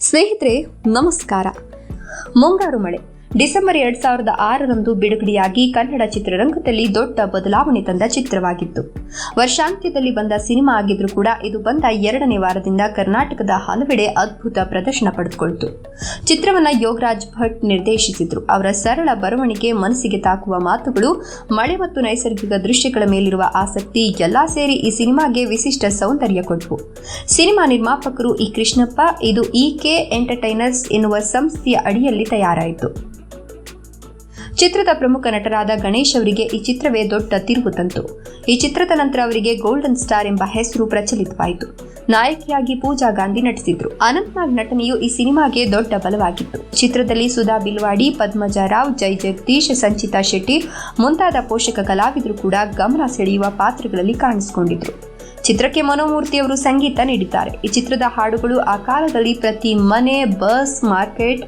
ಸ್ನೇಹಿತರೆ ನಮಸ್ಕಾರ. ಮುಂಗಾರು ಮಳೆ. ಡಿಸೆಂಬರ್ ಎರಡ್ ಸಾವಿರದ ಆರರಂದು ಬಿಡುಗಡೆಯಾಗಿ ಕನ್ನಡ ಚಿತ್ರರಂಗದಲ್ಲಿ ದೊಡ್ಡ ಬದಲಾವಣೆ ತಂದ ಚಿತ್ರವಾಗಿತ್ತು. ವರ್ಷಾಂತ್ಯದಲ್ಲಿ ಬಂದ ಸಿನಿಮಾ ಆಗಿದ್ರೂ ಕೂಡ ಇದು ಬಂದ ಎರಡನೇ ವಾರದಿಂದ ಕರ್ನಾಟಕದ ಹಲವೆಡೆ ಅದ್ಭುತ ಪ್ರದರ್ಶನ ಪಡೆದುಕೊಳ್ತು. ಚಿತ್ರವನ್ನ ಯೋಗರಾಜ್ ಭಟ್ ನಿರ್ದೇಶಿಸಿದ್ರು. ಅವರ ಸರಳ ಬರವಣಿಗೆ, ಮನಸ್ಸಿಗೆ ತಾಕುವ ಮಾತುಗಳು, ಮಳೆ ಮತ್ತು ನೈಸರ್ಗಿಕ ದೃಶ್ಯಗಳ ಮೇಲಿರುವ ಆಸಕ್ತಿ ಎಲ್ಲಾ ಸೇರಿ ಈ ಸಿನಿಮಾಗೆ ವಿಶಿಷ್ಟ ಸೌಂದರ್ಯ ಕೊಟ್ಟವು ಸಿನಿಮಾ ನಿರ್ಮಾಪಕರು ಈ ಕೃಷ್ಣಪ್ಪ, ಇದು ಇಕೆ ಎಂಟರ್ಟೈನರ್ಸ್ ಎನ್ನುವ ಸಂಸ್ಥೆಯ ಅಡಿಯಲ್ಲಿ ತಯಾರಾಯಿತು. ಚಿತ್ರದ ಪ್ರಮುಖ ನಟರಾದ ಗಣೇಶ್ ಅವರಿಗೆ ಈ ಚಿತ್ರವೇ ದೊಡ್ಡ ತಿರುವು ತಂತು ಈ ಚಿತ್ರದ ನಂತರ ಅವರಿಗೆ ಗೋಲ್ಡನ್ ಸ್ಟಾರ್ ಎಂಬ ಹೆಸರು ಪ್ರಚಲಿತವಾಯಿತು. ನಾಯಕಿಯಾಗಿ ಪೂಜಾ ಗಾಂಧಿ ನಟಿಸಿದ್ರು. ಅನಂತ್ನಾಗ್ ನಟನೆಯು ಈ ಸಿನಿಮಾಗೆ ದೊಡ್ಡ ಬಲವಾಗಿತ್ತು. ಚಿತ್ರದಲ್ಲಿ ಸುಧಾ ಬಿಲ್ವಾಡಿ, ಪದ್ಮಜ ರಾವ್, ಜೈ ಜಗದೀಶ್, ಸಂಚಿತಾ ಶೆಟ್ಟಿ ಮುಂತಾದ ಪೋಷಕ ಕಲಾವಿದರು ಕೂಡ ಗಮನ ಸೆಳೆಯುವ ಪಾತ್ರಗಳಲ್ಲಿ ಕಾಣಿಸಿಕೊಂಡಿದ್ರು. ಚಿತ್ರಕ್ಕೆ ಮನೋಮೂರ್ತಿ ಅವರು ಸಂಗೀತ ನೀಡಿದ್ದಾರೆ. ಈ ಚಿತ್ರದ ಹಾಡುಗಳು ಆ ಕಾಲದಲ್ಲಿ ಪ್ರತಿ ಮನೆ ಬಸ್ ಮಾರ್ಕೆಟ್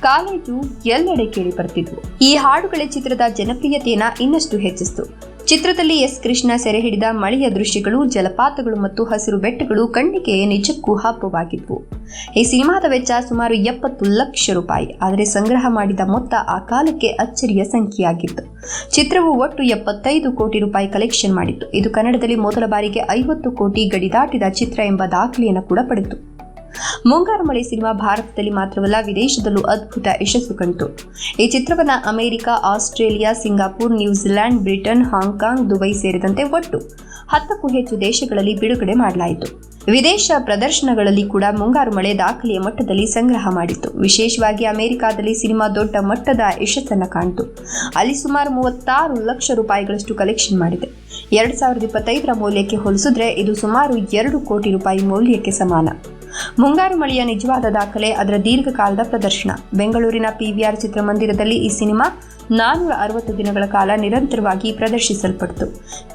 ಕಾಲೇಜು ಎಲ್ಲೆಡೆ ಕೇಳಿ ಬರ್ತಿದ್ವು ಈ ಹಾಡುಗಳೇ ಚಿತ್ರದ ಜನಪ್ರಿಯತೆಯನ್ನ ಇನ್ನಷ್ಟು ಹೆಚ್ಚಿಸಿತು. ಚಿತ್ರದಲ್ಲಿ ಎಸ್ ಕೃಷ್ಣ ಸೆರೆ ಹಿಡಿದ ಮಳೆಯ ದೃಶ್ಯಗಳು, ಜಲಪಾತಗಳು ಮತ್ತು ಹಸಿರು ಬೆಟ್ಟಗಳು ಕಣ್ಣಿಗೆ ನಿಜಕ್ಕೂ ಹಬ್ಬವಾಗಿದ್ವು. ಈ ಸಿನಿಮಾದ ವೆಚ್ಚ ಸುಮಾರು ಎಪ್ಪತ್ತು ಲಕ್ಷ ರೂಪಾಯಿ. ಆದರೆ ಸಂಗ್ರಹ ಮಾಡಿದ ಮೊತ್ತ ಆ ಕಾಲಕ್ಕೆ ಅಚ್ಚರಿಯ ಸಂಖ್ಯೆಯಾಗಿತ್ತು. ಚಿತ್ರವು ಒಟ್ಟು ಎಪ್ಪತ್ತೈದು ಕೋಟಿ ರೂಪಾಯಿ ಕಲೆಕ್ಷನ್ ಮಾಡಿತ್ತು. ಇದು ಕನ್ನಡದಲ್ಲಿ ಮೊದಲ ಬಾರಿಗೆ ಐವತ್ತು ಕೋಟಿ ಗಡಿ ದಾಟಿದ ಚಿತ್ರ ಎಂಬ ದಾಖಲೆಯನ್ನು ಕೂಡ ಪಡೆಯಿತು ಮುಂಗಾರು ಮಳೆ ಸಿನಿಮಾ ಭಾರತದಲ್ಲಿ ಮಾತ್ರವಲ್ಲ, ವಿದೇಶದಲ್ಲೂ ಅದ್ಭುತ ಯಶಸ್ಸು ಕಂಡಿತು. ಈ ಚಿತ್ರವನ್ನು America, Australia, Singapore New Zealand Britain, Hong Kong, Dubai ಸೇರಿದಂತೆ ಒಟ್ಟು ಹತ್ತಕ್ಕೂ ಹೆಚ್ಚು ದೇಶಗಳಲ್ಲಿ ಬಿಡುಗಡೆ ಮಾಡಲಾಯಿತು. ವಿದೇಶ ಪ್ರದರ್ಶನಗಳಲ್ಲಿ ಕೂಡ ಮುಂಗಾರು ಮಳೆ ದಾಖಲೆಯ ಮಟ್ಟದಲ್ಲಿ ಸಂಗ್ರಹ ಮಾಡಿತ್ತು. ವಿಶೇಷವಾಗಿ ಅಮೆರಿಕಾದಲ್ಲಿ ಸಿನಿಮಾ ದೊಡ್ಡ ಮಟ್ಟದ ಯಶಸ್ಸನ್ನು ಕಾಣಿತು. ಅಲ್ಲಿ ಸುಮಾರು ಮೂವತ್ತಾರು ಲಕ್ಷ ರೂಪಾಯಿಗಳಷ್ಟು ಕಲೆಕ್ಷನ್ ಮಾಡಿದೆ. ಎರಡು ಸಾವಿರದ ಇಪ್ಪತ್ತೈದರ ಮೌಲ್ಯಕ್ಕೆ ಹೋಲಿಸಿದ್ರೆ ಇದು ಸುಮಾರು ಎರಡು ಕೋಟಿ ರೂಪಾಯಿ ಮೌಲ್ಯಕ್ಕೆ ಸಮಾನ. ಮುಂಗಾರು ಮಳೆಯ ನಿಜವಾದ ದಾಖಲೆ, ಅದರ ದೀರ್ಘಕಾಲದ ಪ್ರದರ್ಶನ. ಬೆಂಗಳೂರಿನ ಪಿವಿಆರ್ ಚಿತ್ರಮಂದಿರದಲ್ಲಿ ಈ ಸಿನಿಮಾ ನಾನ್ನೂರ ಅರವತ್ತು ದಿನಗಳ ಕಾಲ ನಿರಂತರವಾಗಿ ಪ್ರದರ್ಶಿಸಲ್ಪಟ್ಟಿತು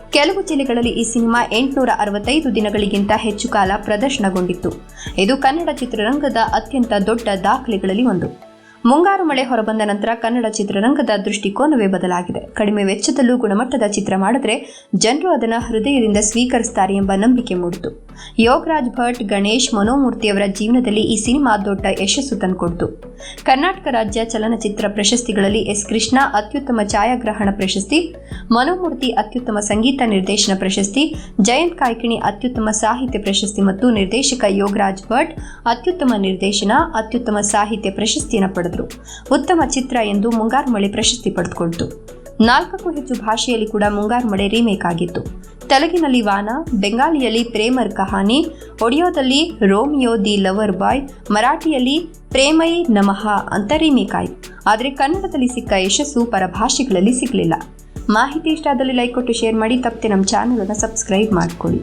ಕೆಲವು ಜಿಲ್ಲೆಗಳಲ್ಲಿ ಈ ಸಿನಿಮಾ ಎಂಟುನೂರ ಅರವತ್ತೈದು ದಿನಗಳಿಗಿಂತ ಹೆಚ್ಚು ಕಾಲ ಪ್ರದರ್ಶನಗೊಂಡಿತ್ತು. ಇದು ಕನ್ನಡ ಚಿತ್ರರಂಗದ ಅತ್ಯಂತ ದೊಡ್ಡ ದಾಖಲೆಗಳಲ್ಲಿ ಒಂದು. ಮುಂಗಾರು ಮಳೆ ಹೊರಬಂದ ನಂತರ ಕನ್ನಡ ಚಿತ್ರರಂಗದ ದೃಷ್ಟಿಕೋನವೇ ಬದಲಾಗಿದೆ. ಕಡಿಮೆ ವೆಚ್ಚದಲ್ಲೂ ಗುಣಮಟ್ಟದ ಚಿತ್ರ ಮಾಡಿದ್ರೆ ಜನರು ಅದನ್ನು ಹೃದಯದಿಂದ ಸ್ವೀಕರಿಸ್ತಾರೆ ಎಂಬ ನಂಬಿಕೆ ಮೂಡಿತು. ಯೋಗರಾಜ್ ಭಟ್, ಗಣೇಶ್ ಮನೋಮೂರ್ತಿಯವರ ಜೀವನದಲ್ಲಿ ಈ ಸಿನಿಮಾ ದೊಡ್ಡ ಯಶಸ್ಸು ತಂದುಕೊಡ್ತು. ಕರ್ನಾಟಕ ರಾಜ್ಯ ಚಲನಚಿತ್ರ ಪ್ರಶಸ್ತಿಗಳಲ್ಲಿ ಎಸ್ ಕೃಷ್ಣ, ಅತ್ಯುತ್ತಮ ಛಾಯಾಗ್ರಹಣ ಪ್ರಶಸ್ತಿ, ಮನೋಮೂರ್ತಿ, ಅತ್ಯುತ್ತಮ ಸಂಗೀತ ನಿರ್ದೇಶನ ಪ್ರಶಸ್ತಿ, ಜಯಂತ್ ಕಾಯ್ಕಿಣಿ, ಅತ್ಯುತ್ತಮ ಸಾಹಿತ್ಯ ಪ್ರಶಸ್ತಿ ಮತ್ತು ನಿರ್ದೇಶಕ ಯೋಗರಾಜ್ ಭಟ್ ಅತ್ಯುತ್ತಮ ನಿರ್ದೇಶನ, ಅತ್ಯುತ್ತಮ ಸಾಹಿತ್ಯ ಪ್ರಶಸ್ತಿಯನ್ನು ಪಡೆದರು. ಉತ್ತಮ ಚಿತ್ರ ಎಂದು ಮುಂಗಾರು ಮಳೆ ಪ್ರಶಸ್ತಿ ಪಡೆದುಕೊಳ್ತು. ನಾಲ್ಕಕ್ಕೂ ಹೆಚ್ಚು ಭಾಷೆಯಲ್ಲಿ ಕೂಡ ಮುಂಗಾರು ಮಳೆ ರೀಮೇಕ್ ಆಗಿತ್ತು ತೆಲುಗಿನಲ್ಲಿ ವಾನ ಬೆಂಗಾಲಿಯಲ್ಲಿ ಪ್ರೇಮರ್ ಕಹಾನಿ, ಒಡಿಯೋದಲ್ಲಿ ರೋಮಿಯೋ ದಿ ಲವರ್ ಬಾಯ್, ಮರಾಠಿಯಲ್ಲಿ ಪ್ರೇಮೈ ನಮಃ ಅಂತ ರೀಮೇಕ್ ಆಯಿತು ಆದರೆ ಕನ್ನಡದಲ್ಲಿ ಸಿಕ್ಕ ಯಶಸ್ಸು ಪರಭಾಷೆಗಳಲ್ಲಿ ಸಿಗಲಿಲ್ಲ. ಮಾಹಿತಿ ಇಷ್ಟ ಆದಲ್ಲಿ ಲೈಕ್ ಕೊಟ್ಟು ಶೇರ್ ಮಾಡಿ, ತಪ್ಪದೆ ನಮ್ಮ ಚಾನಲನ್ನು ಸಬ್ಸ್ಕ್ರೈಬ್ ಮಾಡಿಕೊಳ್ಳಿ.